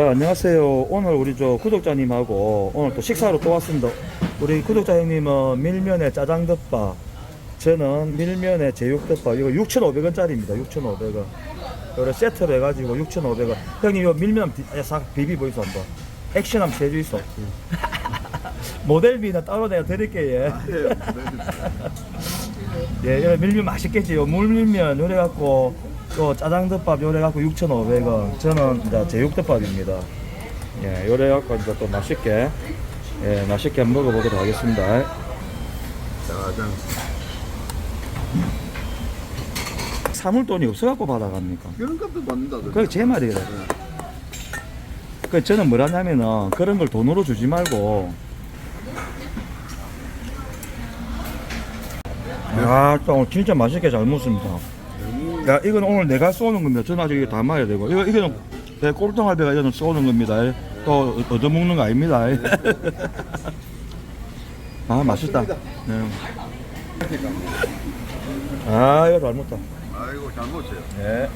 자, 안녕하세요. 오늘 우리 저 구독자님하고 오늘 또 식사로 또 왔습니다. 우리 구독자 형님은 밀면에 짜장덮밥, 저는 밀면에 제육덮밥. 이거 6,500원짜리입니다. 6,500원. 이거 세트로 해가지고 6,500원. 형님 이거 밀면 비, 아, 싹 비비 보이소 한번. 액션 한번 해주 있어. 모델비는 따로 내가 드릴게요. 예, 이거 밀면 맛있겠지요. 물밀면 요래갖고 또 짜장덮밥 요래 갖고 6,500원. 저는 이제 제육덮밥입니다. 예, 요래 갖고 이제 또 맛있게 예, 맛있게 한번 먹어보도록 하겠습니다. 짜장. 사물 돈이 없어갖고 받아갑니까? 이런 값도 받는다. 그게 제 말이에요. 그 저는 뭐라냐면은 그런 걸 돈으로 주지 말고 아, 또 오늘 진짜 맛있게 잘 먹습니다. 야, 이건 오늘 내가 쏘는 겁니다. 저는 아직 이거 담아야 되고. 이거, 이거는 내 꼴통할배가 이거는 쏘는 겁니다. 또 얻어먹는 거 아닙니다. 아, 맛있다. 네. 아, 이거 잘 먹다. 아이고 잘 먹었어요. 네.